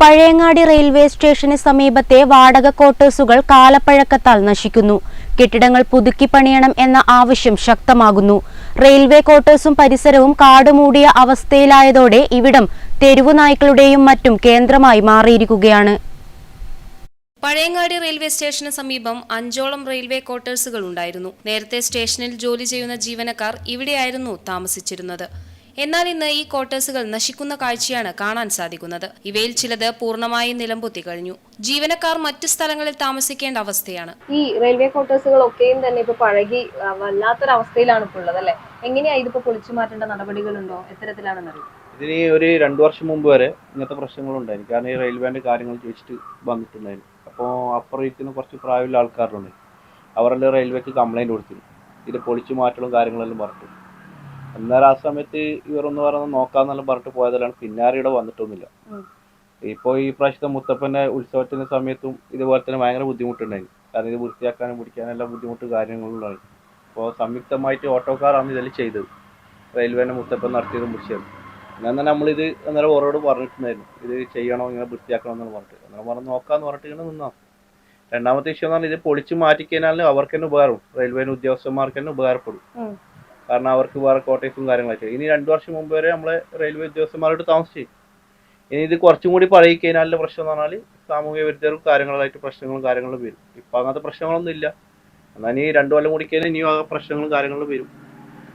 Pazhayangadi railway സ്റ്റേഷന് സമീപത്തെ വാടക ക്വാർട്ടേഴ്സുകൾ കാലപ്പഴക്കത്താൽ നശിക്കുന്നു. കെട്ടിടങ്ങൾ പുതുക്കി പണിയണം എന്ന ആവശ്യം ശക്തമാകുന്നു. റെയിൽവേ ക്വാർട്ടേഴ്സും പരിസരവും കാടുമൂടിയ അവസ്ഥയിലായതോടെ ഇവിടം തെരുവു നായ്ക്കളുടെയും മറ്റും കേന്ദ്രമായി മാറിയിരിക്കുകയാണ്. പഴയങ്ങാടി റെയിൽവേ സ്റ്റേഷന് സമീപം അഞ്ചോളം റെയിൽവേ ക്വാർട്ടേഴ്സുകൾ ഉണ്ടായിരുന്നു. നേരത്തെ സ്റ്റേഷനിൽ ജോലി ചെയ്യുന്ന ജീവനക്കാർ ഇവിടെയായിരുന്നു താമസിച്ചിരുന്നത്. എന്നാൽ ഇന്ന് ഈ ക്വാർട്ടേഴ്സുകൾ നശിക്കുന്ന കാഴ്ചയാണ് കാണാൻ സാധിക്കുന്നത്. ഇവയിൽ ചിലത് പൂർണമായും നിലംപൊത്തി കഴിഞ്ഞു. ജീവനക്കാർ മറ്റു സ്ഥലങ്ങളിൽ താമസിക്കേണ്ട അവസ്ഥയാണ്. ഈ റെയിൽവേ ക്വാർട്ടേഴ്സുകളൊക്കെയും തന്നെ ഇപ്പൊ പഴകി വല്ലാത്തൊരവസ്ഥയിലാണ് ഇപ്പോൾ ഉള്ളത് അല്ലേ? എങ്ങനെയാ ഇതിപ്പോ പൊളിച്ചു മാറ്റേണ്ട നടപടികളുണ്ടോ? എത്തരത്തിലാണെന്നറിയും ഇതിന് ഒരു രണ്ടു വർഷം മുമ്പ് വരെ ഇങ്ങനത്തെ പ്രശ്നങ്ങളുണ്ടായിരുന്നു. കാരണം ഈ റെയിൽവേന്റെ കാര്യങ്ങൾ ചോദിച്ചിട്ട് വന്നിട്ടുണ്ടായിരുന്നു. അപ്പോൾ അപ്പുറം ഇരിക്കുന്ന കുറച്ച് പ്രായമുള്ള ആൾക്കാരുണ്ട്. അവരെല്ലാം റെയിൽവേക്ക് കംപ്ലൈന്റ് കൊടുത്തിരുന്നു. ഇത് പൊളിച്ചു മാറ്റലും കാര്യങ്ങളെല്ലാം പറഞ്ഞു എന്നാൽ ആ സമയത്ത് ഇവരൊന്ന് പറഞ്ഞ് നോക്കാന്നെല്ലാം പറഞ്ഞിട്ട് പോയതെല്ലാം പിന്നാരെ ഇവിടെ വന്നിട്ടൊന്നുമില്ല. ഇപ്പൊ ഇപ്പോൾ ഈ പ്രാവശ്യത്തെ മുത്തപ്പന്റെ ഉത്സവത്തിന്റെ സമയത്തും ഇതുപോലെ തന്നെ ഭയങ്കര ബുദ്ധിമുട്ടുണ്ടായിരുന്നു കാരണം ഇത് വൃത്തിയാക്കാനും പിടിക്കാനും എല്ലാം ബുദ്ധിമുട്ട് കാര്യങ്ങളുണ്ടായി അപ്പോൾ സംയുക്തമായിട്ട് ഓട്ടോക്കാരാണ് ഇതെല്ലാം ചെയ്തത്. റെയിൽവേന്റെ മുത്തപ്പൻ നടത്തിയതും പിടിച്ചത്. ഞാൻ തന്നെ നമ്മളിത് അന്നേരം ഓരോട് പറഞ്ഞിട്ടുണ്ടായിരുന്നു. ഇത് ചെയ്യണോ ഇങ്ങനെ വൃത്തിയാക്കണം എന്ന് പറഞ്ഞിട്ട്. അന്നേരം പറഞ്ഞ് നോക്കാന്ന് പറഞ്ഞിട്ട് ഇങ്ങനെ നിന്നാ. രണ്ടാമത്തെ വിഷയം എന്ന് പറഞ്ഞാൽ ഇത് പൊളിച്ച് മാറ്റിക്കഴിഞ്ഞാൽ അവർക്ക് തന്നെ ഉപകാരം റെയിൽവേന്റെ ഉദ്യോഗസ്ഥന്മാർക്ക് തന്നെ ഉപകാരപ്പെടും. കാരണം അവർക്ക് വേറെ കോട്ടേഴ്സും കാര്യങ്ങളൊക്കെ ഇനി രണ്ടു വർഷം മുമ്പ് വരെ നമ്മളെ റെയിൽവേ ഉദ്യോഗസ്ഥന്മാരോട് താമസിച്ചു. ഇനി ഇത് കുറച്ചും കൂടി പഴകി കഴിഞ്ഞാലുള്ള പ്രശ്നം എന്ന് പറഞ്ഞാൽ സാമൂഹ്യ വിരുദ്ധരും കാര്യങ്ങളായിട്ട് പ്രശ്നങ്ങളും കാര്യങ്ങളും വരും. ഇപ്പൊ അങ്ങനത്തെ പ്രശ്നങ്ങളൊന്നും ഇല്ല. എന്നാൽ ഇനി രണ്ടു കൊല്ലം കൂടി കഴിഞ്ഞാൽ ഇനിയും ആ പ്രശ്നങ്ങളും കാര്യങ്ങളും വരും.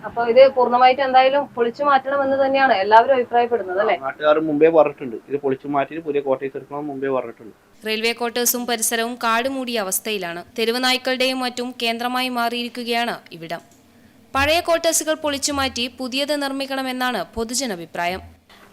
അപ്പൊ ഇത് പൂർണമായിട്ട് എന്തായാലും പൊളിച്ചു മാറ്റണം എന്ന് തന്നെയാണ് എല്ലാവരും അഭിപ്രായപ്പെടുന്നത് അല്ലെ? നാട്ടുകാരും മുമ്പേ പറഞ്ഞിട്ടുണ്ട്. ഇത് പൊളിച്ചു മാറ്റി പുതിയ കോട്ടേഴ്സ് എടുക്കണം മുമ്പേ പറഞ്ഞിട്ടുണ്ട്. റെയിൽവേ ക്വാർട്ടേഴ്സും പരിസരവും കാടുമൂടിയ അവസ്ഥയിലാണ്. തെരുവ് നായ്ക്കളുടെയും മറ്റും കേന്ദ്രമായി മാറിയിരിക്കുകയാണ് ഇവിടം. പഴയ ക്വാർട്ടേഴ്സുകൾ പൊളിച്ചുമാറ്റി പുതിയത് നിർമ്മിക്കണമെന്നാണ് പൊതുജനഭിപ്രായം.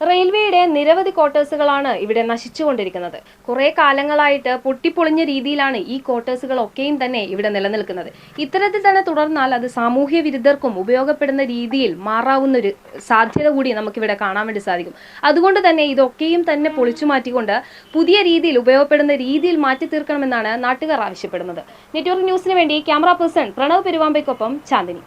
റെയിൽവേയുടെ നിരവധി ക്വാർട്ടേഴ്സുകളാണ് ഇവിടെ നശിച്ചുകൊണ്ടിരിക്കുന്നത്. കുറെ കാലങ്ങളായിട്ട് പൊട്ടിപ്പൊളിഞ്ഞ രീതിയിലാണ് ഈ ക്വാർട്ടേഴ്സുകളൊക്കെയും തന്നെ ഇവിടെ നിലനിൽക്കുന്നത്. ഇത്തരത്തിൽ തന്നെ തുടർന്നാൽ അത് സാമൂഹ്യ വിരുദ്ധർക്കും ഉപയോഗപ്പെടുന്ന രീതിയിൽ മാറാവുന്ന ഒരു സാധ്യത കൂടി നമുക്കിവിടെ കാണാൻ വേണ്ടി സാധിക്കും. അതുകൊണ്ട് തന്നെ ഇതൊക്കെയും തന്നെ പൊളിച്ചു മാറ്റിക്കൊണ്ട് പുതിയ രീതിയിൽ ഉപയോഗപ്പെടുന്ന രീതിയിൽ മാറ്റി തീർക്കണമെന്നാണ് നാട്ടുകാർ ആവശ്യപ്പെടുന്നത്. നെറ്റ്വർക്ക് ന്യൂസിന് വേണ്ടി ക്യാമറ പേഴ്സൺ പ്രണവ് പെരുവാമ്പയ്ക്കൊപ്പം ചാന്ദിനി.